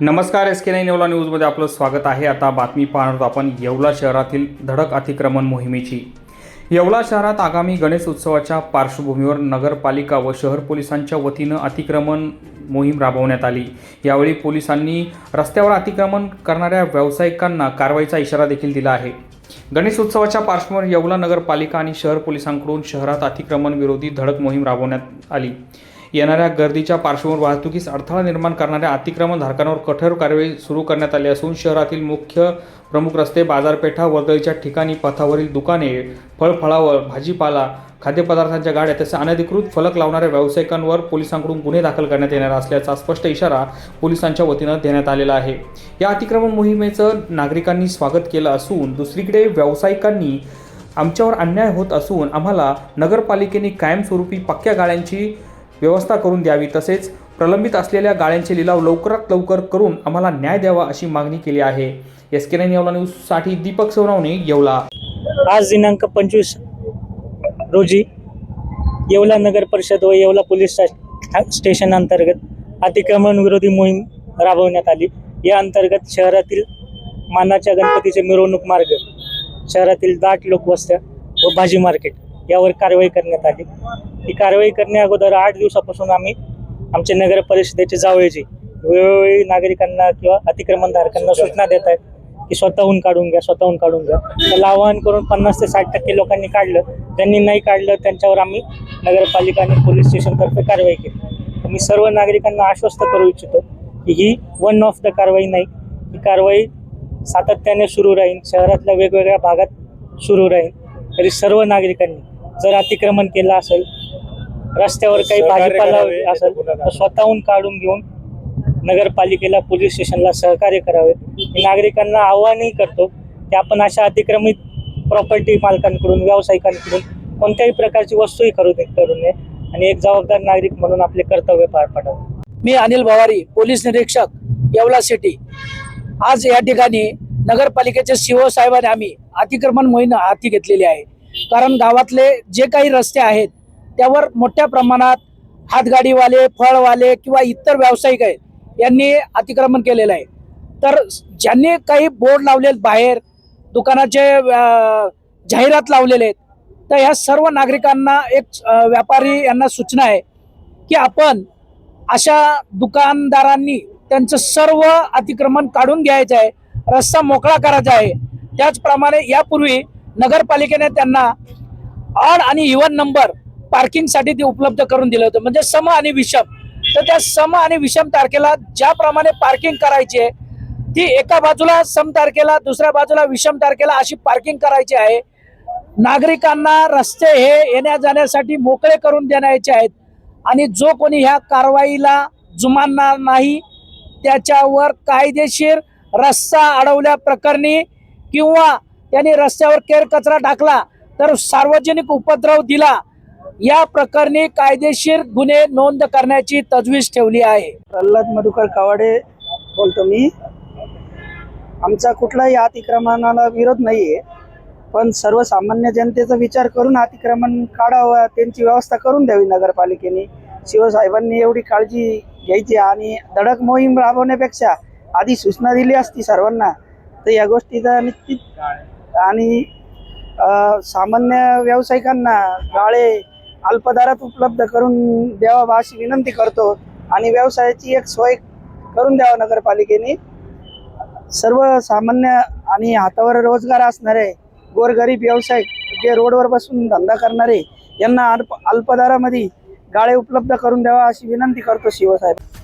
नमस्कार S K nine Yeola न्यूजमध्ये आपलं स्वागत आहे. आता बातमी पाहणार आहोत आपण येवला शहरातील धडक अतिक्रमण मोहिमेची. येवला शहरात आगामी गणेश उत्सवाच्या पार्श्वभूमीवर नगरपालिका व शहर पोलिसांच्या वतीनं अतिक्रमण मोहीम राबवण्यात आली. यावेळी पोलिसांनी रस्त्यावर अतिक्रमण करणाऱ्या व्यावसायिकांना कारवाईचा इशारा देखील दिला आहे. गणेश उत्सवाच्या पार्श्वभूमीवर येवला नगरपालिका आणि शहर पोलिसांकडून शहरात अतिक्रमण विरोधी धडक मोहीम राबवण्यात आली. येणाऱ्या गर्दीच्या पार्श्वभूमीवर वाहतुकीस अडथळा निर्माण करणाऱ्या अतिक्रमणधारकांवर कठोर कारवाई सुरू करण्यात आली असून शहरातील मुख्य प्रमुख रस्ते बाजारपेठा वर्दळीच्या ठिकाणी पथावरील दुकाने फळफळावर भाजीपाला खाद्यपदार्थांच्या गाड्या तसे अनधिकृत फलक लावणाऱ्या व्यावसायिकांवर पोलिसांकडून गुन्हे दाखल करण्यात येणार असल्याचा स्पष्ट इशारा पोलिसांच्या वतीनं देण्यात आलेला आहे. या अतिक्रमण मोहिमेचं नागरिकांनी स्वागत केलं असून दुसरीकडे व्यावसायिकांनी आमच्यावर अन्याय होत असून आम्हाला नगरपालिकेने कायमस्वरूपी पक्क्या गाळ्यांची व्यवस्था करून द्यावी. तसेच प्रलंबित असलेल्या गाळ्यांचे लिलाव लवकरात लवकर करून आम्हाला न्याय द्यावा अशी मागणी केली आहे. एस के नाईन येवला न्यूजसाठी दीपक सोनवणे येवला. आज दिनांक पंचवीस रोजी येवला नगर परिषद व येवला पोलीस स्टेशन अंतर्गत अतिक्रमण विरोधी मोहीम राबवण्यात आली. या अंतर्गत शहरातील मानाच्या गणपतीचे मिरवणूक मार्ग शहरातील दाट लोकवस्त्या व भाजी मार्केट यावर कारवाई करण्यात आली. ही कारवाई करण्या अगोदर आठ दिवसापासून आम्ही आमचे नगर परिषदेचे जावळेजी वेळोवेळी नागरिकांना किंवा अतिक्रमणधारकांना सूचना देत आहेत की स्वतःहून काढून घ्या स्वतःहून काढून घ्या. त्याला आवाहन करून पन्नास ते साठ टक्के लोकांनी काढलं. त्यांनी नाही काढलं त्यांच्यावर आम्ही नगरपालिका आणि पोलीस स्टेशनतर्फे कारवाई केली. मी सर्व नागरिकांना आश्वस्त करू इच्छितो की ही वन ऑफ द कारवाई नाही. ही कारवाई सातत्याने सुरू राहील. शहरातल्या वेगवेगळ्या भागात सुरू राहील. तरी सर्व नागरिकांनी जर अतिक्रमण केलं असेल रस्त्यावर काही भाजीपाला असेल तर स्वतःहून काढून घेऊन नगरपालिकेला पोलीस स्टेशनला सहकार्य करावे. मी नागरिकांना आव्हानही करतो की आपण अशा अतिक्रमित प्रॉपर्टी मालकांकडून व्यावसायिकांकडून कोणत्याही प्रकारची वस्तूही खरेदी करू नये आणि एक जबाबदार नागरिक म्हणून आपले कर्तव्य पार पाडावे. मी अनिल भवारी पोलीस निरीक्षक येवला सिटी. आज या ठिकाणी नगरपालिकेचे सीओ साहेबांनी आम्ही अतिक्रमण मोहीम हाती घेतलेली आहे. कारण गावातले जे काही रस्ते आहेत त्यावर मोठ्या प्रमाणात हातगाडीवाले फळवाले किंवा इतर व्यावसायिक आहेत यांनी अतिक्रमण केलेलं आहे. तर ज्यांनी काही बोर्ड लावले बाहेर दुकानाचे जाहिरात लावलेले आहेत तर ह्या सर्व नागरिकांना एक व्यापारी यांना सूचना आहे की आपण अशा दुकानदारांनी त्यांचं सर्व अतिक्रमण काढून घ्यायचं आहे रस्ता मोकळा करायचा आहे. त्याचप्रमाणे यापूर्वी नगरपालिकेने त्यांना ऑड आणि इवन नंबर पार्किंगसाठी ते उपलब्ध करून दिलं होतं. म्हणजे सम आणि विषम. तर त्या सम आणि विषम तारखेला ज्याप्रमाणे पार्किंग करायची आहे ती एका बाजूला सम तारखेला दुसऱ्या बाजूला विषम तारखेला अशी पार्किंग करायची आहे. नागरिकांना रस्ते हे येण्या जाण्यासाठी मोकळे करून देण्याचे आहेत. आणि जो कोणी ह्या कारवाईला जुमानणार नाही त्याच्यावर कायदेशीर रस्ता अडवल्या प्रकरणी किंवा त्यांनी रस्त्यावर केर कचरा टाकला तर सार्वजनिक उपद्रव दिला. या प्रकरणी कायदेशीर गुन्हे नोंद करण्याची तजवीज ठेवली आहे. प्रल्हाद मधुकर कावाडे बोलतो मी. आमचा कुठलाही अतिक्रमणाला विरोध नाही आहे पण सर्वसामान्य जनतेचा विचार करून अतिक्रमण काढावं त्यांची व्यवस्था करून द्यावी नगरपालिकेने. शिवसाहेबांनी एवढी काळजी घ्यायची आणि धडक मोहीम राबवण्यापेक्षा आधी सूचना दिली असती सर्वांना तर या गोष्टीचा निश्चित आणि सामान्य व्यावसायिकांना गाळे अल्पदरात उपलब्ध करून द्यावा अशी विनंती करतो आणि व्यवसायाची एक सोय करून द्यावा नगरपालिकेने. सर्वसामान्य आणि हातावर रोजगार असणारे गोरगरीब व्यावसायिक जे रोडवर बसून धंदा करणारे यांना अल्प अल्पदरामध्ये गाळे उपलब्ध करून द्यावा अशी विनंती करतो शिवसाहेब.